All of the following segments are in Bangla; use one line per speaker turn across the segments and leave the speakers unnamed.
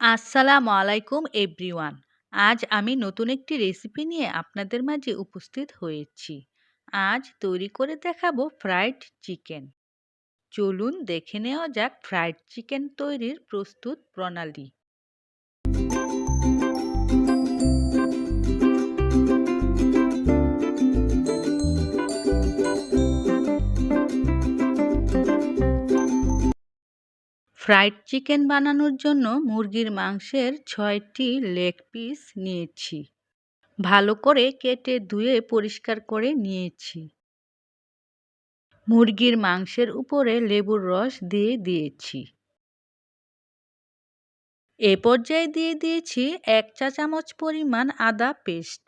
আসসালামু আলাইকুম এভরিওয়ান। আজ আমি নতুন একটি রেসিপি নিয়ে আপনাদের মাঝে উপস্থিত হয়েছি। আজ তৈরি করে দেখাবো ফ্রাইড চিকেন। চলুন দেখে নেওয়া যাক ফ্রাইড চিকেন তৈরির প্রস্তুত প্রণালী। ফ্রাইড চিকেন বানানোর জন্য মুরগির মাংসের ছয়টি লেগ পিস নিয়েছি। ভালো করে কেটে ধুয়ে পরিষ্কার করে নিয়েছি। মুরগির মাংসের উপরে লেবুর রস দিয়ে দিয়েছি। এ পর্যায়ে দিয়ে দিয়েছি এক চা চামচ পরিমাণ আদা পেস্ট,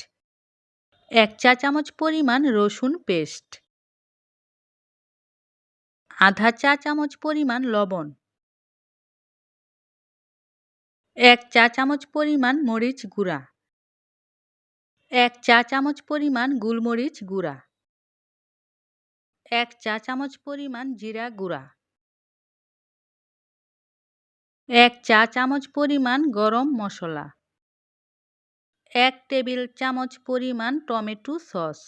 এক চা চামচ পরিমাণ রসুন পেস্ট, আধা চা চামচ পরিমাণ লবণ। এক চা চামচ পরিমাণ মরিচ গুঁড়া। এক চা চামচ পরিমাণ গোলমরিচ গুঁড়া। এক চা চামচ পরিমাণ জিরা গুঁড়া। এক চা চামচ পরিমাণ গরম মশলা। এক টেবিল চামচ পরিমাণ টমেটো সস।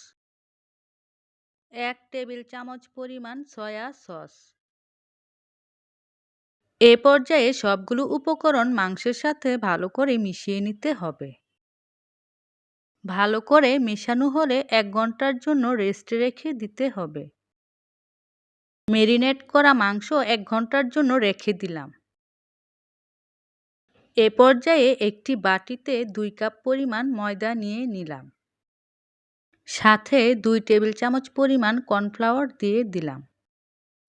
এক টেবিল চামচ পরিমাণ সয়া সস। এ পর্যায়ে সবগুলো উপকরণ মাংসের সাথে ভালো করে মিশিয়ে নিতে হবে। ভালো করে মেশানো হলে এক ঘণ্টার জন্য রেস্টে রেখে দিতে হবে। মেরিনেট করা মাংস এক ঘণ্টার জন্য রেখে দিলাম। এ পর্যায়ে একটি বাটিতে দুই কাপ পরিমাণ ময়দা নিয়ে নিলাম। সাথে দুই টেবিল চামচ পরিমাণ কর্নফ্লাওয়ার দিয়ে দিলাম।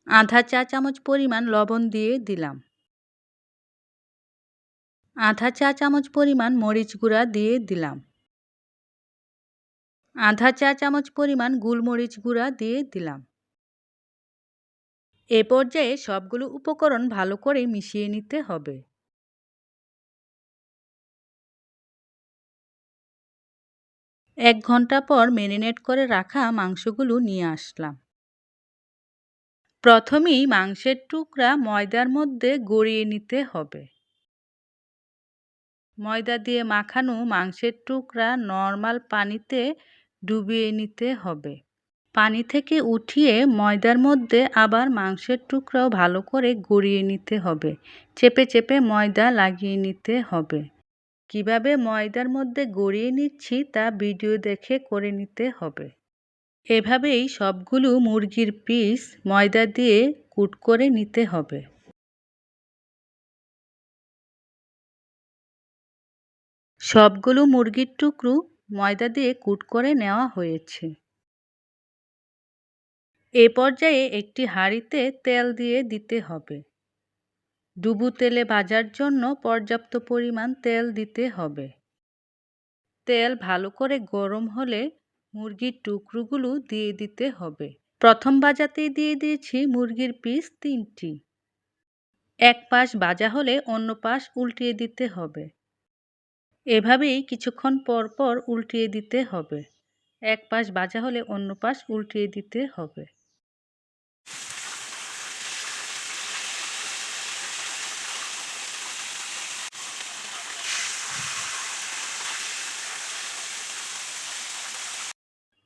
আধা চা চামচ পরিমাণ লবণ দিয়ে দিলাম। আধা চা চামচ পরিমাণ মরিচ গুঁড়া দিয়ে দিলাম। আধা চা চামচ পরিমাণ গোলমরিচ গুঁড়া দিয়ে দিলাম। এ পর্যায়ে সবগুলো উপকরণ ভালো করে মিশিয়ে নিতে হবে। এক ঘণ্টা পর ম্যারিনেট করে রাখা মাংসগুলো নিয়ে আসলাম। প্রথমেই মাংসের টুকরা ময়দার মধ্যে গড়িয়ে নিতে হবে। ময়দা দিয়ে মাখানো মাংসের টুকরা নর্মাল পানিতে ডুবিয়ে নিতে হবে। পানি থেকে উঠিয়ে ময়দার মধ্যে আবার মাংসের টুকরাও ভালো করে গড়িয়ে নিতে হবে। চেপে চেপে ময়দা লাগিয়ে নিতে হবে। কীভাবে ময়দার মধ্যে গড়িয়ে নিচ্ছি তা ভিডিও দেখে করে নিতে হবে। এভাবেই সবগুলো মুরগির পিস ময়দা দিয়ে কুট করে নিতে হবে। সবগুলো মুরগির টুকরো ময়দা দিয়ে কুট করে নেওয়া হয়েছে। এ পর্যায়ে একটি হাঁড়িতে তেল দিয়ে দিতে হবে। ডুবু তেলে ভাজার জন্য পর্যাপ্ত পরিমাণ তেল দিতে হবে। তেল ভালো করে গরম হলে মুরগির টুকরোগুলো দিয়ে দিতে হবে। প্রথম বাজাতেই দিয়ে দিয়েছি মুরগির পিস তিনটি। এক পাশ বাজা হলে অন্য পাশ উল্টিয়ে দিতে হবে। এভাবেই কিছুক্ষণ পর পর উল্টিয়ে দিতে হবে। এক পাশ বাজা হলে অন্য পাশ উল্টিয়ে দিতে হবে।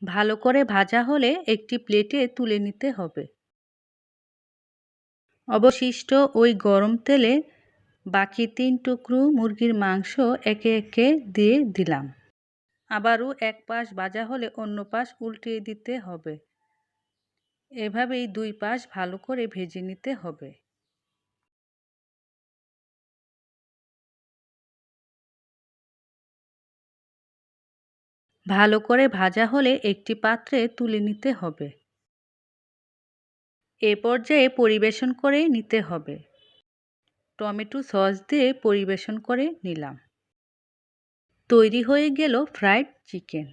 ভালো করে ভাজা হলে একটি প্লেটে তুলে নিতে হবে। অবশিষ্ট ওই গরম তেলে বাকি তিন টুকরো মুরগির মাংস একে একে দিয়ে দিলাম। আবারও এক পাশ ভাজা হলে অন্য পাশ উল্টিয়ে দিতে হবে। এভাবেই দুই পাশ ভালো করে ভেজে নিতে হবে। ভালো করে ভাজা হলে একটি পাত্রে তুলে নিতে হবে। এ পর্যায়ে পরিবেশন করে নিতে হবে। টমেটো সস দিয়ে পরিবেশন করে নিলাম। তৈরি হয়ে গেল ফ্রাইড চিকেন।